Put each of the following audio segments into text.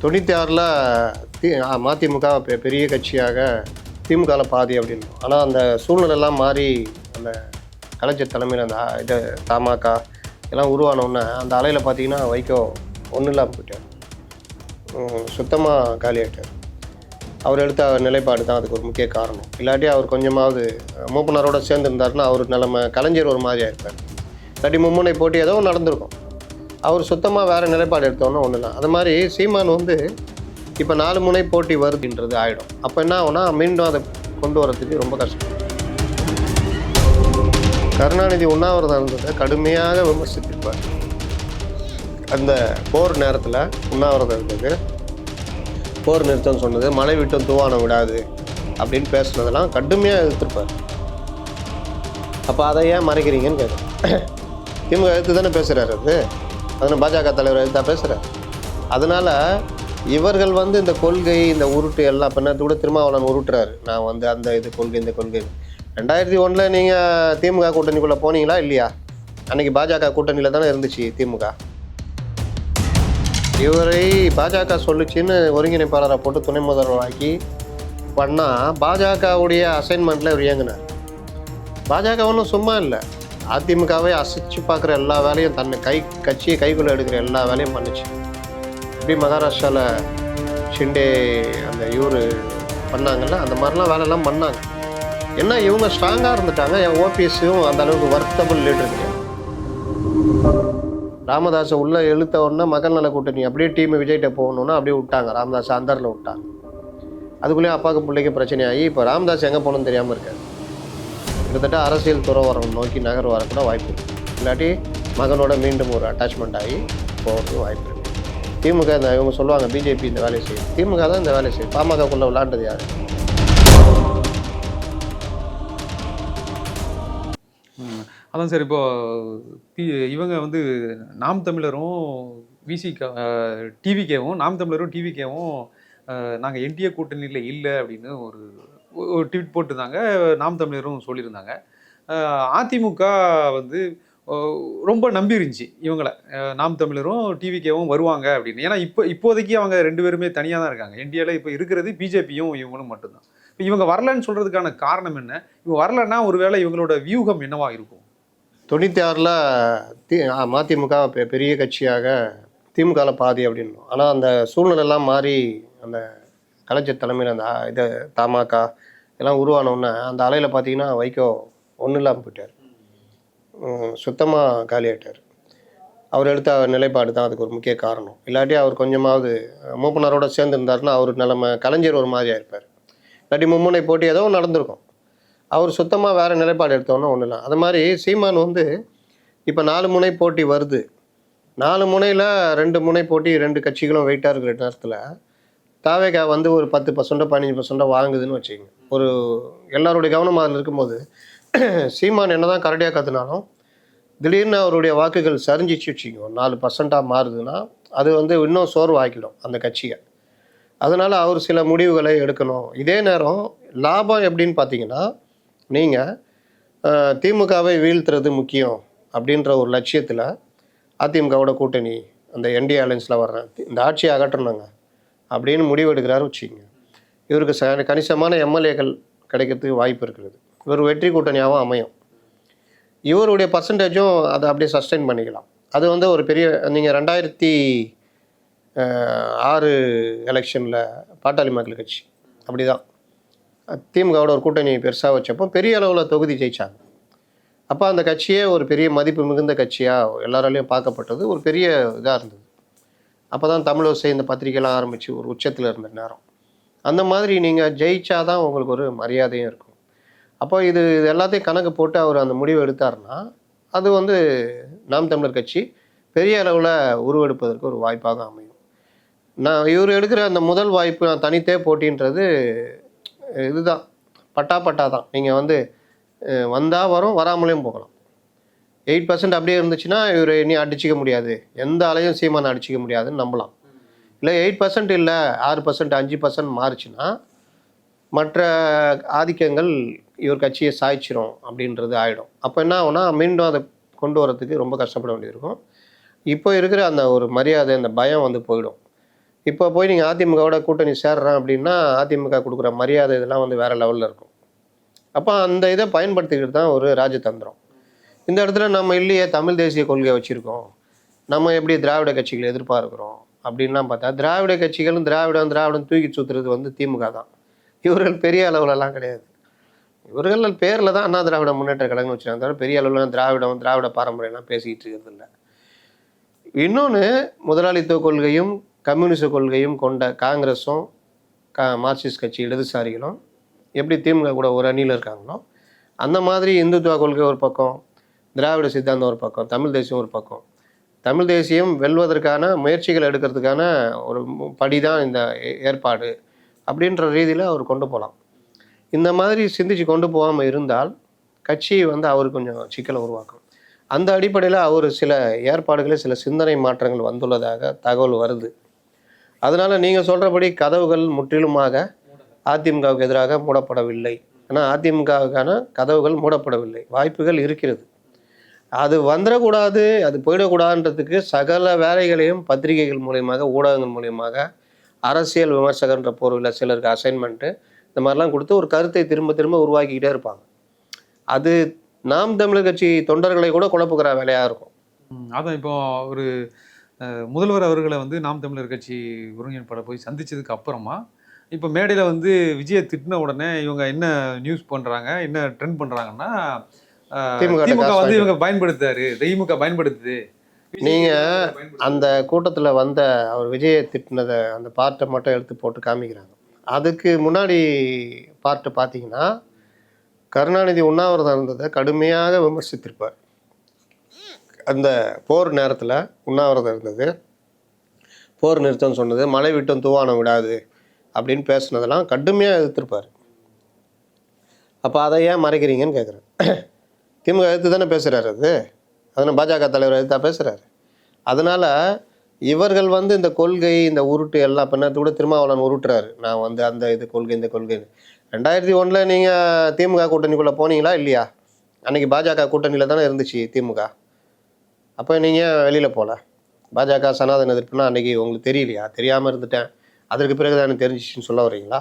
தொண்ணூற்றி ஆறில் தி மதிமுக பெ- பெரிய கட்சியாக திமுகவில் பாதி அப்படின்னு ஆனால் அந்த சூழ்நிலைலாம் மாறி அந்த கலைஞர் தலைமையில் அந்த இது தமாக எல்லாம் உருவானோடனே அந்த அலையில் பார்த்தீங்கன்னா வைகோ ஒன்றும் இல்லாமல் போயிட்டார். சுத்தமாக காலியாகிட்டார் அவர் எடுத்த நிலைப்பாடு தான் அதுக்கு ஒரு முக்கிய காரணம். இல்லாட்டி அவர் கொஞ்சமாவது மூப்பனரோட சேர்ந்துருந்தாருன்னா அவர் நிலமை கலைஞர் ஒரு மாதிரியாக இருப்பார் இல்லாட்டி மும்முனை போட்டி ஏதோ நடந்திருக்கும். அவர் சுத்தமாக வேறு நிலைப்பாடு எடுத்தோன்னா ஒன்றும் இல்லை அது மாதிரி சீமான் வந்து இப்போ நாலு முனை போட்டி வருதுன்றது ஆகிடும் அப்போ என்ன ஆகும்னா மீண்டும் அதை கொண்டு வரதுக்கு ரொம்ப கஷ்டம். கருணாநிதி உண்ணாவிரதம் இருந்ததை கடுமையாக விமர்சித்திருப்பார். அந்த போர் நேரத்தில் உண்ணாவிரதம் இருந்தது. போர் நிறுத்தம் சொன்னது மழை விட்டும் தூவானம் விடாது அப்படின்னு பேசுனதெல்லாம் கடுமையாக எதிர்த்திருப்பார். அப்போ அதை ஏன் மறைக்கிறீங்கன்னு கேட்குறேன் இவங்க எடுத்து தானே பேசுகிறாரு அது? அதனால் பாஜக தலைவர் எழுத்தா பேசுகிறார் அதனால் இவர்கள் வந்து இந்த கொள்கை இந்த உருட்டு எல்லாம் பண்ண கூட திருமாவளவன் உருட்டுறாரு. நான் வந்து அந்த இது கொள்கை இந்த கொள்கை. ரெண்டாயிரத்தி ஒன்றில் நீங்கள் திமுக கூட்டணிக்குள்ளே போனீங்களா இல்லையா? அன்னைக்கு பாஜக கூட்டணியில் தானே இருந்துச்சு திமுக. இவரை பாஜக சொல்லுச்சின்னு ஒருங்கிணைப்பாளரை போட்டு துணை முதல்வராக்கி பண்ணால் பாஜகவுடைய அசைன்மெண்ட்டில் இவர் இயங்கினார். பாஜக ஒன்றும் சும்மா இல்லை. அதிமுகவை அசைச்சு பார்க்குற எல்லா வேலையும் தன்னை கை கட்சியை கைக்குள்ளே எடுக்கிற எல்லா வேலையும் பண்ணுச்சு. இப்படி மகாராஷ்டிராவில் ஷிண்டே அந்த இவர் பண்ணாங்கல்ல அந்த மாதிரிலாம் வேலையெல்லாம் பண்ணாங்க. என்ன இவங்க ஸ்ட்ராங்காக இருந்துட்டாங்க. என் ஓபிஎஸ்ஸும் அந்த அளவுக்கு ஒர்த்தபிள் லீடர் கிடையாது. ராமதாஸை உள்ளே இழுத்த உடனே மகன் நல கூட்டணி அப்படியே டீம் விஜய்கிட்ட போகணுன்னா அப்படியே விட்டாங்க. ராமதாஸ் அந்தரில் விட்டாங்க. அதுக்குள்ளேயே அப்பாவுக்கு பிள்ளைக்கு பிரச்சனையாகி இப்போ ராமதாஸ் எங்கே போகணும்னு தெரியாமல் இருக்காரு. கிட்டத்தட்ட அரசியல் துறவரம் நோக்கி நகர் வரக்கூட வாய்ப்பு இருக்குது இல்லாட்டி மகனோட மீண்டும் ஒரு அட்டாச்மெண்ட் ஆகி போகிறதுக்கு வாய்ப்பு இருக்குது திமுக இந்த இவங்க சொல்லுவாங்க பிஜேபி இந்த வேலையை செய்யும் திமுக தான் இந்த வேலையை செய்யும் பாமகக்குள்ளே விளாண்டது யார்? அதான் சார் இப்போ இவங்க வந்து நாம் தமிழரும் விசி டிவிகேவும் நாம் தமிழரும் டிவிகேவும் நாங்கள் என்டிஏ கூட்டணியில் இல்லை அப்படின்னு ஒரு ஒரு ட்வீட் போட்டிருந்தாங்க. நாம் தமிழரும் சொல்லியிருந்தாங்க. அதிமுக வந்து ரொம்ப நம்பி இருந்துச்சு இவங்களை நாம் தமிழரும் டிவிகேவும் வருவாங்க அப்படின்னு. ஏன்னா இப்போ இப்போதைக்கு அவங்க ரெண்டு பேருமே தனியாக தான் இருக்காங்க. இந்தியாவில் இப்போ இருக்கிறது பிஜேபியும் இவங்களும் மட்டும்தான். இப்போ இவங்க வரலன்னு சொல்கிறதுக்கான காரணம் என்ன? இவங்க வரலன்னா ஒருவேளை இவங்களோட வியூகம் என்னவா இருக்கும்? தொண்ணூற்றி ஆறில் தி மதிமுக பெ- பெரிய கட்சியாக திமுகவில் பாதி அப்படின்னும். ஆனால் அந்த சூழ்நிலைலாம் மாறி அந்த கலைஞர் தலைமையில் அந்த ஆ- இது தமாக எல்லாம் உருவானோடனே அந்த அலையில் பார்த்தீங்கன்னா வைகோ ஒன்றும் இல்லாமல் போயிட்டார். சுத்தமாக காலியாகிட்டார் அவர் எடுத்த நிலைப்பாடு தான் அதுக்கு ஒரு முக்கிய காரணம். இல்லாட்டி அவர் கொஞ்சமாவது மூப்பனரோட சேர்ந்துருந்தாருன்னா அவர் நிலைமை கலைஞர் ஒரு மாதிரியாக இருப்பார் இல்லாட்டி மும்முனை போட்டி ஏதோ நடந்திருக்கும். அவர் சுத்தமாக வேறு நிலைப்பாடு எடுத்தோன்னா ஒன்றும் இல்லை. அது மாதிரி சீமான் வந்து இப்போ நாலு முனை போட்டி வருது. நாலு முனையில் ரெண்டு முனை போட்டி ரெண்டு கட்சிகளும் வெயிட்டாக இருக்கிற நேரத்தில் தாவேகா வந்து ஒரு பத்து பர்சண்டோ பதினஞ்சு பர்சன்டோ வாங்குதுன்னு வச்சுக்கோங்க. ஒரு எல்லாருடைய கவனம் அதில் இருக்கும்போது சீமான் என்ன தான் கரடியாக கற்றுனாலும் திடீர்னு அவருடைய வாக்குகள் சரிஞ்சிச்சு வச்சுக்கோ நாலு பர்சண்ட்டாக மாறுதுன்னா அது வந்து இன்னும் சோர்வாக்கிடும் அந்த கட்சியை. அதனால் அவர் சில முடிவுகளை எடுக்கணும். இதே நேரம் லாபம் எப்படின்னு பார்த்தீங்கன்னா நீங்கள் திமுகவை வீழ்த்துறது முக்கியம் அப்படின்ற ஒரு லட்சியத்தில் அதிமுகவோட கூட்டணி அந்த என்டிஏ அலையன்ஸில் வர்றேன் இந்த ஆட்சியை அகற்றணுங்க. அப்படின்னு முடிவு எடுக்கிறாரு வச்சுக்கோங்க. இவருக்கு ச கணிசமான எம்எல்ஏக்கள் கிடைக்கிறதுக்கு வாய்ப்பு இருக்கிறது. இவர் வெற்றி கூட்டணியாகவும் அமையும். இவருடைய பர்சன்டேஜும் அதை அப்படியே சஸ்டெயின் பண்ணிக்கலாம். அது வந்து ஒரு பெரிய நீங்கள் ரெண்டாயிரத்தி ஆறு எலெக்ஷனில் பாட்டாளி மக்கள் கட்சி. அப்படி தான் திமுகவோட ஒரு கூட்டணி பெருசாக வச்சப்போ பெரிய அளவில் தொகுதி ஜெயிச்சாங்க. அப்போ அந்த கட்சியே ஒரு பெரிய மதிப்பு மிகுந்த கட்சியாக எல்லாராலையும் பார்க்கப்பட்டது ஒரு பெரிய இதாக இருந்தது. அப்போ தான் தமிழோசை இந்த பத்திரிக்கைலாம் ஆரம்பித்து ஒரு உச்சத்தில் இருந்த நேரம். அந்த மாதிரி நீங்கள் ஜெயிச்சாதான் உங்களுக்கு ஒரு மரியாதையும் இருக்கும். அப்போ இது இது எல்லாத்தையும் கணக்கு போட்டு அவர் அந்த முடிவு எடுத்தாருன்னா அது வந்து நாம் தமிழர் கட்சி பெரிய அளவில் உருவெடுப்பதற்கு ஒரு வாய்ப்பாக அமையும். நான் இவர் எடுக்கிற அந்த முதல் வாய்ப்பு நான் தனித்தே போட்டின்றது இதுதான். பட்டா பட்டா தான். நீங்கள் வந்து வந்தால் வரும் வராமலேயும் போகலாம். எயிட் பர்சன்ட் அப்படியே இருந்துச்சுன்னா இவர் இனி அடிச்சிக்க முடியாது. எந்த அலையும் சீமானை அடிச்சிக்க முடியாதுன்னு நம்பலாம். இல்லை எயிட் பர்சன்ட் இல்லை ஆறு பர்சன்ட் அஞ்சு பர்சன்ட் மாறுச்சுன்னா மற்ற ஆதிக்கங்கள் இவர் கட்சியை சாய்ச்சிரும் அப்படின்றது ஆகிடும் அப்போ என்ன ஆகுனா மீண்டும் அதை கொண்டு வரதுக்கு ரொம்ப கஷ்டப்பட வேண்டியிருக்கும். இப்போ இருக்கிற அந்த ஒரு மரியாதை அந்த பயம் வந்து போயிடும். இப்போ போய் நீங்கள் அதிமுகவோட கூட்டணி சேர்றேன் அப்படின்னா அதிமுக கொடுக்குற மரியாதை இதெல்லாம் வந்து வேறு லெவலில் இருக்கும். அப்போ அந்த இதை பயன்படுத்திக்கிட்டு தான் ஒரு ராஜதந்திரம். இந்த இடத்துல நம்ம இல்லையே தமிழ் தேசிய கொள்கை வச்சுருக்கோம். நம்ம எப்படி திராவிட கட்சிகளை எதிர்பார்க்குறோம் அப்படின்லாம் பார்த்தா திராவிட கட்சிகளும் திராவிடம் திராவிடம் தூக்கி சுற்றுறது வந்து திமுக தான். இவர்கள் பெரிய அளவுலலாம் கிடையாது. இவர்கள் பேரில் தான் அண்ணா திராவிட முன்னேற்ற கழகம்னு வச்சுருக்காங்க தவிர பெரிய அளவில் திராவிடம் திராவிட பாரம்பரியம்லாம் பேசிக்கிட்டு இருக்கிறது இல்லை. இன்னொன்று முதலாளித்துவ கொள்கையும் கம்யூனிச கொள்கையும் கொண்ட காங்கிரஸும் கா மார்க்சிஸ்ட் கட்சி இடதுசாரிகளும் எப்படி திமுக கூட ஒரு அணியில் இருக்காங்களோ அந்த மாதிரி இந்துத்துவ கொள்கை ஒரு பக்கம் திராவிட சித்தாந்தம் ஒரு பக்கம் தமிழ் தேசியம் ஒரு பக்கம். தமிழ் தேசியம் வெல்வதற்கான முயற்சிகள் எடுக்கிறதுக்கான ஒரு படி தான் இந்த ஏ- ஏற்பாடு அப்படின்ற ரீதியில் அவர் கொண்டு போகலாம் இந்த மாதிரி சிந்திச்சு கொண்டு போகாமல் இருந்தால் கட்சி வந்து அவர் கொஞ்சம் சிக்கலை உருவாக்கும். அந்த அடிப்படையில் அவர் சில ஏற்பாடுகளில் சில சிந்தனை மாற்றங்கள் வந்துள்ளதாக தகவல் வருது. அதனால் நீங்கள் சொல்கிறபடி கதவுகள் முற்றிலுமாக அதிமுகவுக்கு எதிராக மூடப்படவில்லை. ஆனால் அதிமுகவுக்கான கதவுகள் மூடப்படவில்லை. வாய்ப்புகள் இருக்கிறது. அது வந்துடக்கூடாது அது போயிடக்கூடாதுன்றதுக்கு சகல வேலைகளையும் பத்திரிகைகள் மூலியமாக ஊடகங்கள் மூலியமாக அரசியல் விமர்சகர்ன்ற பொருளில் சிலருக்கு அசைன்மெண்ட்டு இந்த மாதிரிலாம் கொடுத்து ஒரு கருத்தை திரும்ப திரும்ப உருவாக்கிக்கிட்டே இருப்பாங்க. அது நாம் தமிழர் கட்சி தொண்டர்களை கூட குழப்புக்கிற வேலையாக இருக்கும். அதான் இப்போ ஒரு முதல்வர் அவர்களை வந்து நாம் தமிழர் கட்சி ஒருங்கிணைப்பாளர் போய் சந்தித்ததுக்கு அப்புறமா இப்போ மேடையில் வந்து விஜயை திட்டின உடனே இவங்க என்ன நியூஸ் பண்ணுறாங்க என்ன ட்ரெண்ட் பண்ணுறாங்கன்னா திமுக வந்து இவங்க பயன்படுத்தாரு திமுக பயன்படுத்துது. நீங்க அந்த கூட்டத்தில் வந்த அவர் விஜயை திட்டினதை அந்த பார்ட்டை மட்டும் எடுத்து போட்டு காமிக்கிறாங்க. அதுக்கு முன்னாடி பார்ட்டு பார்த்தீங்கன்னா கருணாநிதி உண்ணாவிரதம் இருந்ததை கடுமையாக விமர்சித்திருப்பார். அந்த போர் நேரத்தில் உண்ணாவிரதம் இருந்தது. போர் நிறுத்தம் சொன்னது மழை விட்டும் தூவானம் விடாது அப்படின்னு பேசுனதெல்லாம் கடுமையாக எதிர்த்திருப்பார். அப்போ அதை ஏன் மறைக்கிறீங்கன்னு கேட்குறேன் திமுக எதிர்த்து தானே பேசுகிறாரு அது? அதனால் பாஜக தலைவர் எதிர்த்தா பேசுகிறாரு அதனால் இவர்கள் வந்து இந்த கொள்கை இந்த உருட்டு எல்லாம் பின்னத்து கூட திருமாவளவன் உருட்டுறாரு. நான் வந்து அந்த இது கொள்கை இந்த கொள்கை ரெண்டாயிரத்தி ஒன்றில் நீங்கள் திமுக கூட்டணிக்குள்ளே போனீங்களா இல்லையா? அன்னைக்கு பாஜக கூட்டணியில் தானே இருந்துச்சு திமுக. அப்போ நீங்கள் வெளியில் போகல பாஜக சனாதன எதிர்ப்புனா அன்றைக்கி உங்களுக்கு தெரியலையா? தெரியாமல் இருந்துட்டேன். அதற்கு பிறகு தான் எனக்கு தெரிஞ்சிச்சுன்னு சொல்ல வரீங்களா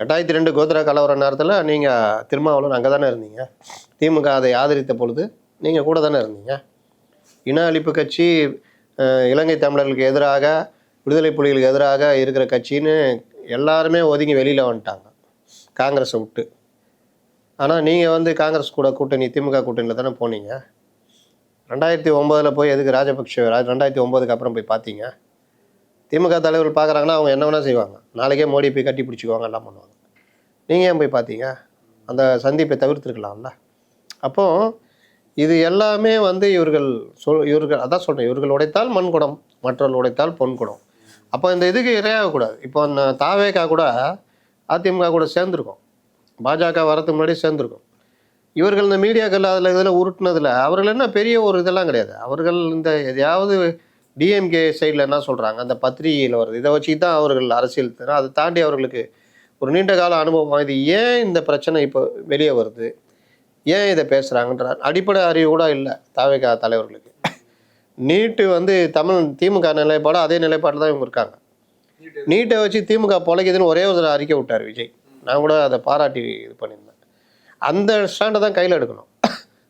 ரெண்டாயிரத்தி ரெண்டு கோத்ரா கலவர நேரத்தில் நீங்கள் திருமாவளவன் அங்கே தானே இருந்தீங்க. திமுக அதை ஆதரித்த பொழுது நீங்கள் கூட தானே இருந்தீங்க. இன அழிப்பு கட்சி இலங்கை தமிழர்களுக்கு எதிராக விடுதலை புலிகளுக்கு எதிராக இருக்கிற கட்சின்னு எல்லாருமே ஒதுங்கி வெளியில் வந்துட்டாங்க. காங்கிரஸை விட்டு. ஆனால் நீங்கள் வந்து காங்கிரஸ் கூட கூட்டணி திமுக கூட்டணியில் தானே போனீங்க. ரெண்டாயிரத்தி ஒம்போதில் போய் எதுக்கு ராஜபக்ஷ ரெண்டாயிரத்தி ஒம்போதுக்கு அப்புறம் போய் பார்த்தீங்க திமுக தலைவர்கள் பார்க்குறாங்கன்னா அவங்க என்ன வேணால் செய்வாங்க. நாளைக்கே மோடி போய் கட்டி பிடிச்சிக்குவாங்க எல்லாம் பண்ணுவாங்க. நீங்கள் ஏன் போய் பார்த்தீங்க? அந்த சந்திப்பை தவிர்த்துருக்கலாம்ல. அப்போ இது எல்லாமே வந்து இவர்கள் சொல் இவர்கள் அதான் சொல்கிறேன் இவர்கள் உடைத்தால் மண் குடம் மற்றவர்கள் உடைத்தால் பொன் குடம். அப்போ இந்த இதுக்கு இரையாகக்கூடாது இப்போ அந்த தாவேக்கா கூட அதிமுக கூட சேர்ந்துருக்கோம். பாஜக வரதுக்கு முன்னாடி சேர்ந்துருக்கோம். இவர்கள் இந்த மீடியாக்கள் அதில் இதில் உருட்டுனதில் அவர்கள் என்ன பெரிய ஒரு இதெல்லாம் கிடையாது. அவர்கள் இந்த எதையாவது டிஎம்கே சைடில் என்ன சொல்கிறாங்க அந்த பத்திரிகையில் வருது. இதை வச்சு தான் அவர்கள் அரசியல் அதை தாண்டி அவர்களுக்கு ஒரு நீண்ட கால அனுபவம் இது ஏன் இந்த பிரச்சனை இப்போ வெளியே வருது? ஏன் இதை பேசுகிறாங்கன்ற அடிப்படை அறிவு கூட இல்லை தாவேகா தலைவர்களுக்கு. நீட்டு வந்து தமிழ் திமுக நிலைப்பாடு அதே நிலைப்பாடு தான் இவங்க இருக்காங்க. நீட்டை வச்சு திமுக பொழைக்குதுன்னு ஒரே ஒரு அறிக்கை விட்டார் விஜய். நான் கூட அதை பாராட்டி இது பண்ணியிருந்தேன். அந்த ஸ்டாண்டை தான் கையில் எடுக்கணும்.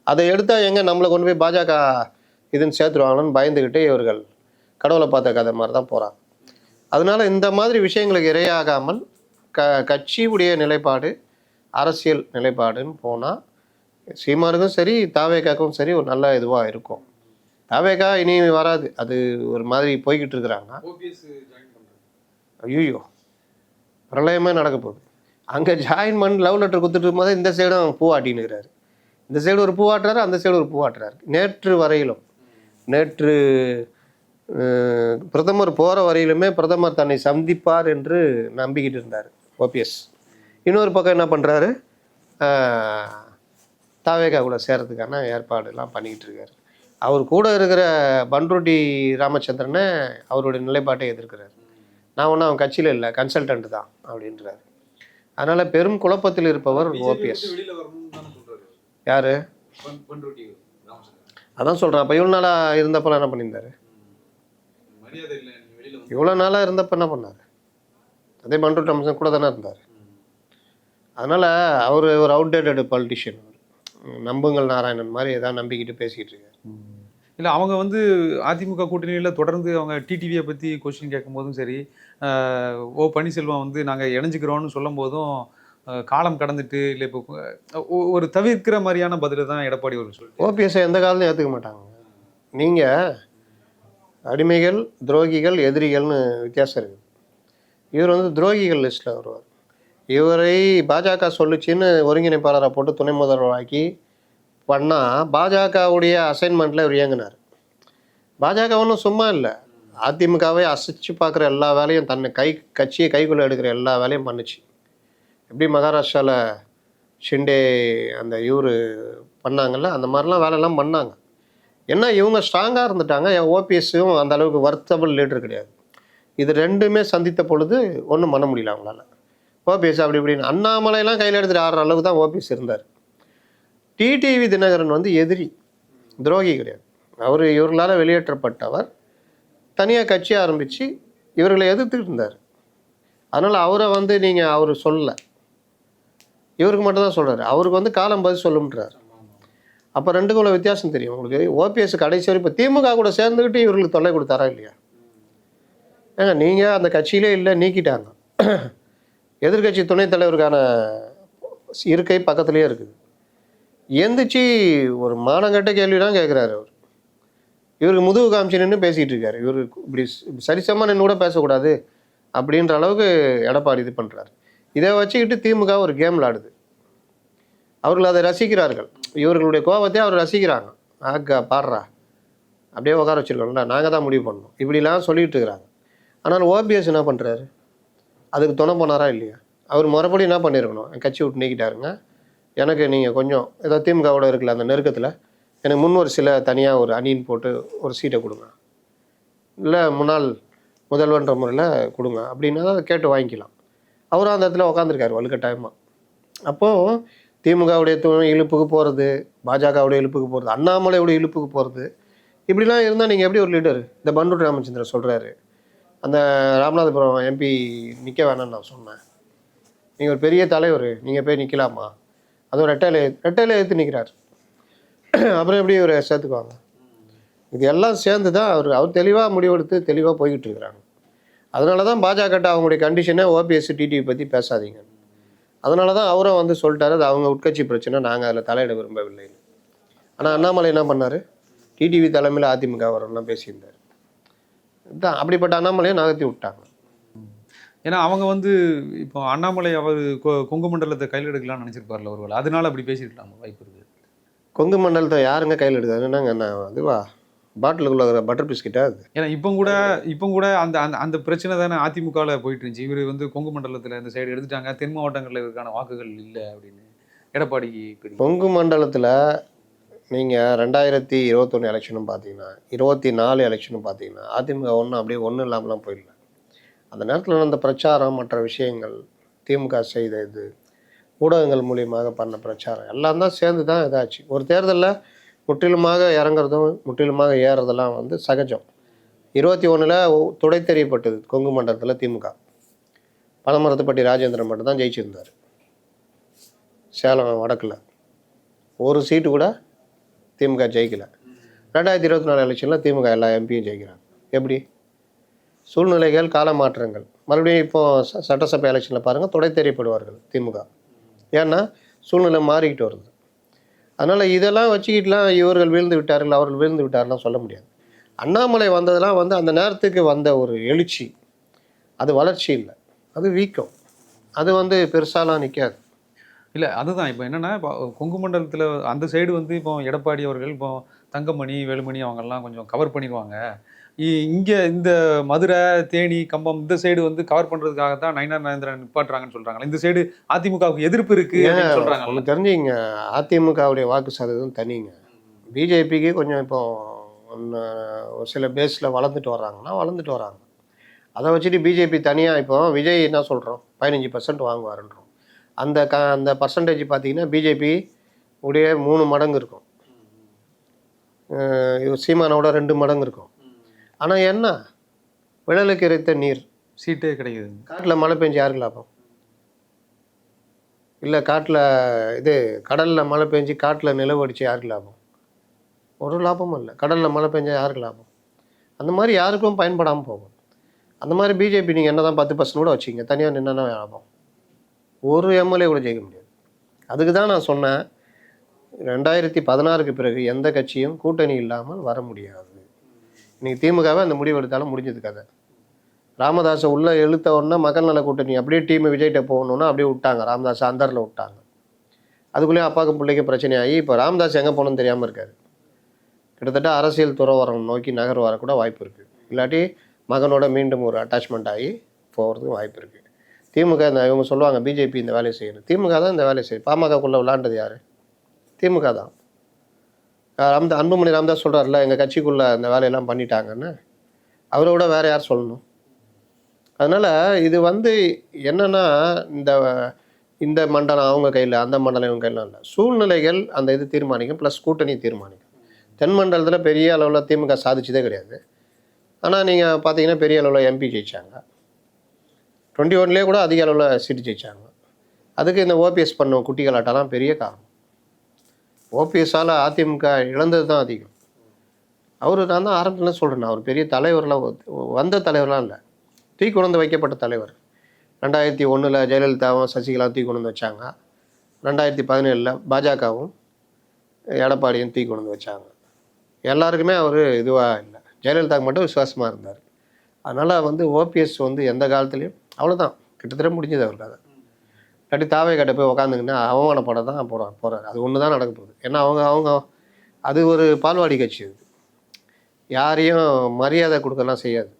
அதை எடுத்தால் எங்கே நம்மளை கொண்டு போய் பாஜக இதுன்னு சேர்த்துருவாங்கன்னு பயந்துக்கிட்டு இவர்கள் கடவுளை பார்த்த கதை மாதிரி தான் போகிறாங்க அதனால இந்த மாதிரி விஷயங்களுக்கு இரையாகாமல் க கட்சியுடைய நிலைப்பாடு அரசியல் நிலைப்பாடுன்னு போனால் சீமானுக்கும் சரி தாவேக்காக்கும் சரி ஒரு நல்ல இதுவாக இருக்கும். தாவேக்கா இனி வராது. அது ஒரு மாதிரி போய்கிட்டு இருக்கிறாங்க ஐயோ பிரளயமே நடக்க போகுது. அங்கே ஜாயின் பண்ணி லவ் லெட்டர் கொடுத்துட்டு இருக்கும்போது இந்த சைடும் பூவாட்டின்னு இருக்கிறாரு இந்த சைடு ஒரு பூவாட்டுறாரு அந்த சைடு ஒரு பூவாட்டுறாரு நேற்று வரையிலும் நேற்று பிரதமர் போகிற வரையிலுமே பிரதமர் தன்னை சந்திப்பார் என்று நம்பிக்கிட்டு இருந்தார் ஓபிஎஸ் இன்னொரு பக்கம் என்ன பண்ணுறாரு தாவேகா கூட சேர்றதுக்கான ஏற்பாடுலாம் பண்ணிக்கிட்டு இருக்காரு. அவர் கூட இருக்கிற பன்ருட்டி ராமச்சந்திரனை அவருடைய நிலைப்பாட்டை எதிர்க்கிறார். நான் ஒன்றும் அவன் கட்சியில் இல்லை கன்சல்டன்ட் தான் அப்படின்றாரு. அதனால் பெரும் குழப்பத்தில் இருப்பவர் ஓபிஎஸ் யார்? அதான் சொல்கிறேன் அப்போ இவ்வளோ நாளாக இருந்தப்பெல்லாம் என்ன பண்ணியிருந்தாரு மரியாதை இல்லை நீ வெளியில இவ்வளோ நாளாக இருந்தப்ப என்ன பண்ணார்? அதே பண்ருட்டி அம்சம் கூட தானே இருந்தார். அதனால் அவர் ஒரு அவுடேட்டட் பாலிட்டிஷியன் நம்புங்கள் நாராயணன் மாதிரி ஏதாவது நம்பிக்கிட்டு பேசிக்கிட்டு இருக்காரு. இல்லை அவங்க வந்து அதிமுக கூட்டணியில் தொடர்ந்து அவங்க டிடிவியை பற்றி கொஸ்டின் கேட்கும்போதும் சரி ஓ பன்னீர்செல்வம் வந்து நாங்கள் இணைஞ்சிக்கிறோம்னு சொல்லும் போதும் காலம் கடந்துட்டு இல்லை இப்போ ஒரு தவிர்க்கிற மாதிரியான பதில் தான் எடப்பாடி அவர்கள் சொல்லிட்டு ஓபிஎஸ்ஸை எந்த காலத்தையும் ஏற்றுக்க மாட்டாங்க. நீங்கள் அடிமைகள் துரோகிகள் எதிரிகள்னு வித்தியாசம் இருக்குது. இவர் வந்து துரோகிகள் லிஸ்ட்டில் வருவார். இவரை பாஜக சொல்லுச்சின்னு ஒருங்கிணைப்பாளராக போட்டு துணை முதல்வராக்கி பண்ணால் பாஜகவுடைய அசைன்மெண்ட்டில் இவர் இயங்கினார். பாஜக ஒன்றும் சும்மா இல்லை. அதிமுகவை அசைச்சு பார்க்குற எல்லா வேலையும் தன்னை கை கட்சியை கைக்குள்ளே எடுக்கிற எல்லா வேலையும் பண்ணுச்சு. எப்படி மகாராஷ்டிராவில் ஷிண்டே அந்த இவர் பண்ணாங்கல்ல அந்த மாதிரிலாம் வேலையெல்லாம் பண்ணாங்க. என்ன இவங்க ஸ்ட்ராங்காக இருந்துட்டாங்க. ஓபிஎஸ்ஸும் அந்த அளவுக்கு வர்த்தபிள் லீடர் கிடையாது. இது ரெண்டுமே சந்தித்த பொழுது ஒன்றும் பண்ண முடியல அவங்களால. ஓபிஎஸ் அப்படி இப்படின்னு. அண்ணாமலையெல்லாம் கையில் எடுத்துட்டு ஆடுற அளவுக்கு தான் ஓபிஎஸ் இருந்தார். டிடிவி தினகரன் வந்து எதிரி. துரோகி கிடையாது. அவர் இவர்களால் வெளியேற்றப்பட்டவர். தனியாக கட்சி ஆரம்பித்து இவர்களை எதிர்த்துட்டு இருந்தார். அதனால் அவரை வந்து நீங்கள் அவர் சொல்லலை. இவருக்கு மட்டும் தான் அவருக்கு வந்து காலம் பதில் சொல்லுன்றார் அப்போ ரெண்டுக்கும் உள்ள வித்தியாசம் தெரியும். உங்களுக்கு ஓபிஎஸ் கடைசி வரை இப்போ திமுக கூட சேர்ந்துக்கிட்டு இவர்களுக்கு தொல்லை கொடுத்தாரா இல்லையா? ஏங்க நீங்கள் அந்த கட்சியிலே இல்லை நீக்கிட்டாங்க. எதிர்க்கட்சி துணைத் தலைவருக்கான இருக்கை பக்கத்துலேயே இருக்குது. எந்திரிச்சு ஒரு மானங்கட்ட கேள்வி தான் கேட்குறாரு அவர். இவருக்கு முதுகு காமிச்சு நின்று பேசிகிட்டு இருக்காரு. இவர் இப்படி சரிசமாக நின்று கூட பேசக்கூடாது அப்படின்ற அளவுக்கு எடப்பாடி இது பண்ணுறாரு இதை வச்சுக்கிட்டு திமுக ஒரு கேம் விளாடுது அவர்கள் அதை ரசிக்கிறார்கள். இவர்களுடைய கோபத்தை அவர் ரசிக்கிறாங்க. ஆக்கா பாடுறா. அப்படியே உட்கார வச்சிருக்கோம்ல நாங்கள் தான் முடிவு பண்ணோம் இப்படிலாம் சொல்லிகிட்டு இருக்கிறாங்க. ஆனால் ஓபிஎஸ் என்ன பண்ணுறாரு அதுக்கு துணை போனாரா இல்லையா? அவர் மறுபடியும் என்ன பண்ணியிருக்கணும் என் கட்சி விட்டு நீக்கிட்டாருங்க. எனக்கு நீங்கள் கொஞ்சம் ஏதோ திமுகவோட இருக்கல அந்த நெருக்கத்தில் எனக்கு முன் ஒரு சில தனியாக ஒரு அணின்னு போட்டு ஒரு சீட்டை கொடுங்க. இல்லை முன்னாள் முதல்வன்ற முறையில் கொடுங்க. அப்படின்னா அதை கேட்டு வாங்கிக்கலாம். அவரும் அந்த இடத்துல உட்காந்துருக்காரு வலுக்கட்டாயமாக அப்போது திமுகவுடைய இழுப்புக்கு போகிறது பாஜகவுடைய இழுப்புக்கு போகிறது அண்ணாமலையுடைய இழுப்புக்கு போகிறது இப்படிலாம் இருந்தால் நீங்கள் எப்படி ஒரு லீடர் இந்த பண்டூர் ராமச்சந்திரன் சொல்கிறாரு அந்த ராமநாதபுரம் எம்பி நிற்க வேணாம்னு நான் சொன்னேன். நீங்கள் ஒரு பெரிய தலைவர் நீங்கள் போய் நிற்கலாமா அதுவும் ரெட்டையில ரெட்டையில எடுத்து நிற்கிறார் அப்புறம் எப்படி இவரை சேர்த்துக்குவாங்க? இது எல்லாம் சேர்ந்து தான் அவர் அவர் தெளிவாக முடிவெடுத்து தெளிவாக போய்கிட்டு இருக்கிறாங்க. அதனால தான் பாஜகட்ட அவங்களுடைய கண்டிஷனே ஓபிஎஸ் டிடிவி பற்றி பேசாதீங்க அதனால தான் அவரும் வந்து சொல்லிட்டாரு அது அவங்க உட்கட்சி பிரச்சனை நாங்கள் அதில் தலையிட விரும்பவில்லை. ஆனால் அண்ணாமலை என்ன பண்ணார்? டிடிவி தலைமையில் அதிமுக வரணும்லாம் பேசியிருந்தார். இதுதான் அப்படிப்பட்ட அண்ணாமலையை நகர்த்தி விட்டாங்க. ஏன்னா அவங்க வந்து இப்போ அண்ணாமலை அவர் கொ- கொங்கு மண்டலத்தை கையில் எடுக்கலாம்னு நினைச்சிருப்பார்ல ஒருவேளை. அதனால அப்படி பேசிருக்கலாம் வாய்ப்பு இருக்கு. கொங்கு மண்டலத்தை யாருங்க கையில் எடுக்காது? என்னங்க நான் இதுவா பாட்டிலுக்குள்ள இருக்கிற பட்டர் பிஸ்கெட்டா அது ஏன்னா இப்போ கூட இப்போ கூட அந்த அந்த அந்த பிரச்சனை தானே அதிமுகவில் போயிட்டு இருந்துச்சு. இவர் வந்து கொங்கு மண்டலத்தில் இந்த சைடு எடுத்துட்டாங்க. தென் மாவட்டங்களில் இவருக்கான வாக்குகள் இல்லை அப்படின்னு எடப்பாடிக்கு கொங்கு மண்டலத்தில் நீங்கள் ரெண்டாயிரத்தி இருபத்தொன்று எலெக்ஷனும் பார்த்தீங்கன்னா இருபத்தி நாலு எலெக்ஷனும் பார்த்தீங்கன்னா அதிமுக ஒன்றும் அப்படியே ஒன்றும் இல்லாமலாம் போயிடல. அந்த நேரத்தில் நடந்த பிரச்சாரம் மற்ற விஷயங்கள் திமுக செய்த இது ஊடகங்கள் மூலியமாக பண்ண பிரச்சாரம் எல்லாம் தான் சேர்ந்து தான் இதாச்சு. ஒரு தேர்தலில் முற்றிலுமாக இறங்குறதும் முற்றிலுமாக ஏறுறதெல்லாம் வந்து சகஜம். இருபத்தி ஒன்றில் துடை தெரியப்பட்டது கொங்கு மண்டலத்தில் திமுக. பனமரத்துப்பட்டி ராஜேந்திரன் மட்டும் தான் ஜெயிச்சிருந்தார். சேலம் வடக்கில். ஒரு சீட்டு கூட திமுக ஜெயிக்கலை. ரெண்டாயிரத்தி இருபத்தி நாலு எலெக்ஷனில் திமுக எல்லா எம்பியும் ஜெயிக்கிறாங்க. எப்படி? சூழ்நிலைகள் கால மாற்றங்கள் மறுபடியும் இப்போ ச- சட்டசபை எலெக்ஷனில் பாருங்கள் துடை தெரியப்படுவார்கள் திமுக. ஏன்னா சூழ்நிலை மாறிக்கிட்டு வருது. அதனால் இதெல்லாம் வச்சுக்கிட்டுலாம் இவர்கள் வீழ்ந்து விட்டார்கள் அவர்கள் வீழ்ந்து விட்டார்லாம் சொல்ல முடியாது. அண்ணாமலை வந்ததெல்லாம் வந்து அந்த நேரத்துக்கு வந்த ஒரு எழுச்சி. அது வளர்ச்சி இல்லை. அது வீக்கம். அது வந்து பெருசாலாம் நிற்காது இல்லை அதுதான். இப்போ என்னென்னா இப்போ கொங்கு மண்டலத்தில் அந்த சைடு வந்து இப்போ எடப்பாடி அவர்கள் இப்போ தங்கமணி வேலுமணி அவங்கெல்லாம் கொஞ்சம் கவர் பண்ணிடுவாங்க. இங்கே இந்த மதுரை தேனி கம்பம் இந்த சைடு வந்து கவர் பண்ணுறதுக்காக தான் நயினார் நரேந்திரன் நிப்பாட்டுறாங்கன்னு சொல்கிறாங்க இந்த சைடு அதிமுகவுக்கு எதிர்ப்பு இருக்கு அப்படின்னு சொல்கிறாங்க ஒன்று தெரிஞ்சுங்க. அதிமுகவுடைய வாக்கு சதவீதம் தனிங்க. பிஜேபிக்கு கொஞ்சம் இப்போ ஒன்று ஒரு சில பேஸில் வளர்ந்துட்டு வர்றாங்கன்னா வளர்ந்துட்டு வராங்க அதை வச்சுட்டு பிஜேபி தனியாக இப்போ விஜய் என்ன சொல்கிறோம் பதினஞ்சு பர்சன்ட் வாங்குவாருன்றோம். அந்த க அந்த பர்சன்டேஜ் பார்த்தீங்கன்னா பிஜேபி உடைய மூணு மடங்கு இருக்கும். சீமானோட ரெண்டு மடங்கு இருக்கும். ஆனால் என்ன? விழலுக்கு இறைத்த நீர். சீட்டே கிடைக்குது காட்டில் மழை பெஞ்சு யாருக்கு லாபம் இல்லை காட்டில் இது கடலில் மழை பெஞ்சு காட்டில் நிலவு அடிச்சு யாருக்கு லாபம் ஒரு லாபமும் இல்லை. கடலில் மழை பெஞ்சா யாருக்கு லாபம் அந்த மாதிரி யாருக்கும் பயன்படாமல் போகும். அந்த மாதிரி பிஜேபி நீங்கள் என்ன தான் பத்து பர்சன்ட் கூட வச்சிங்க தனியாக நின்னா லாபம். ஒரு எம்எல்ஏ கூட ஜெயிக்க முடியாது. அதுக்கு தான் நான் சொன்னேன் ரெண்டாயிரத்தி பதினாறுக்கு பிறகு எந்த கட்சியும் கூட்டணி இல்லாமல் வர முடியாது. இன்னைக்கு திமுகவை அந்த முடிவு எடுத்தாலும் முடிஞ்சது கதை. ராமதாஸை உள்ளே இழுத்த உடனே மக்கள் நல கூட்டணி அப்படியே டீம் விஜய்கிட்ட போகணுன்னா அப்படியே விட்டாங்க. ராமதாஸ் அந்தரில் விட்டாங்க. அதுக்குள்ளேயே அப்பாவுக்கு பிள்ளைக்கு பிரச்சனையாகி இப்போ ராமதாஸ் எங்கே போகணும்னு தெரியாமல் இருக்காரு. கிட்டத்தட்ட அரசியல் துறவரம் நோக்கி நகர் வரக்கூட வாய்ப்பு இருக்குது இல்லாட்டி மகனோட மீண்டும் ஒரு அட்டாச்மெண்ட் ஆகி போகிறதுக்கு வாய்ப்பு இருக்குது திமுக இந்த இவங்க சொல்லுவாங்க பிஜேபி இந்த வேலையை செய்யணும். திமுக தான் இந்த வேலையை செய்யும். பாமகக்குள்ளே விளாண்டது யார்? திமுக தான். ராம அன்புமணி ராம்தாஸ் சொல்கிறார்ல எங்கள் கட்சிக்குள்ளே அந்த வேலையெல்லாம் பண்ணிட்டாங்கன்னு. அவரை விட வேறு யார் சொல்லணும்? அதனால் இது வந்து என்னென்னா இந்த இந்த மண்டலம் அவங்க கையில் அந்த மண்டலம் இவங்க கையிலாம் இல்லை. சூழ்நிலைகள் அந்த இது தீர்மானிக்கும் ப்ளஸ் கூட்டணி தீர்மானிக்கும். தென் மண்டலத்தில் பெரிய அளவில் திமுக சாதிச்சதே கிடையாது. ஆனால் நீங்கள் பார்த்தீங்கன்னா பெரிய அளவில் எம்பி ஜெயிச்சாங்க. டுவெண்ட்டி ஒன்லேயே கூட அதிக அளவில் சீட்டு ஜெயிச்சாங்க. அதுக்கு இந்த ஓபிஎஸ் பண்ண குட்டிகளாட்டெல்லாம் பெரிய காரணம். ஓபிஎஸ்ஸால் அதிமுக இழந்தது தான் அதிகம். அவர் நான் தான் ஆரம்பத்தில் சொல்கிறேன் அவர் பெரிய தலைவர்லாம் வந்த தலைவர்லாம் இல்லை. தீ கொண்டு வைக்கப்பட்ட தலைவர். ரெண்டாயிரத்தி ஒன்றில் ஜெயலலிதாவும் சசிகலா தூக்கி கொண்டு வந்து வச்சாங்க. ரெண்டாயிரத்தி பதினேழில் பாஜகவும் எடப்பாடியும் தூக்கி கொண்டு வந்து வச்சாங்க. எல்லாருக்குமே அவர் இதுவாக இல்லை. ஜெயலலிதாவுக்கு மட்டும் விசுவாசமாக இருந்தார். அதனால் வந்து ஓபிஎஸ் வந்து எந்த காலத்துலேயும் அவ்வளோதான் கிட்டத்தட்ட முடிஞ்சது அவர் கதை இல்லாட்டி தாவே கட்ட போய் உக்காந்துங்கன்னா அவமானப்பட தான் போகிறார் போகிறார் அது ஒன்று தான் நடக்க போகுது. ஏன்னா அவங்க அவங்க அது ஒரு பால்வாடி கட்சி அது. யாரையும் மரியாதை கொடுக்கலாம் செய்யாது.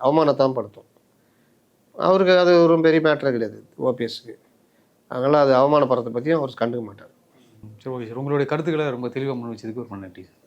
அவமானத்தான் படுத்தும். அவருக்கு அது ஒரு பெரிய மேட்ரு கிடையாது ஓபிஎஸ்க்கு அதனால் அது அவமானப்படுறதை பற்றியும் அவர் கண்டுக்க மாட்டார். சரி ஓகே சார் உங்களுடைய கருத்துக்களை ரொம்ப தெளிவாக முன் வச்சதுக்கு ஒரு நன்றி சார்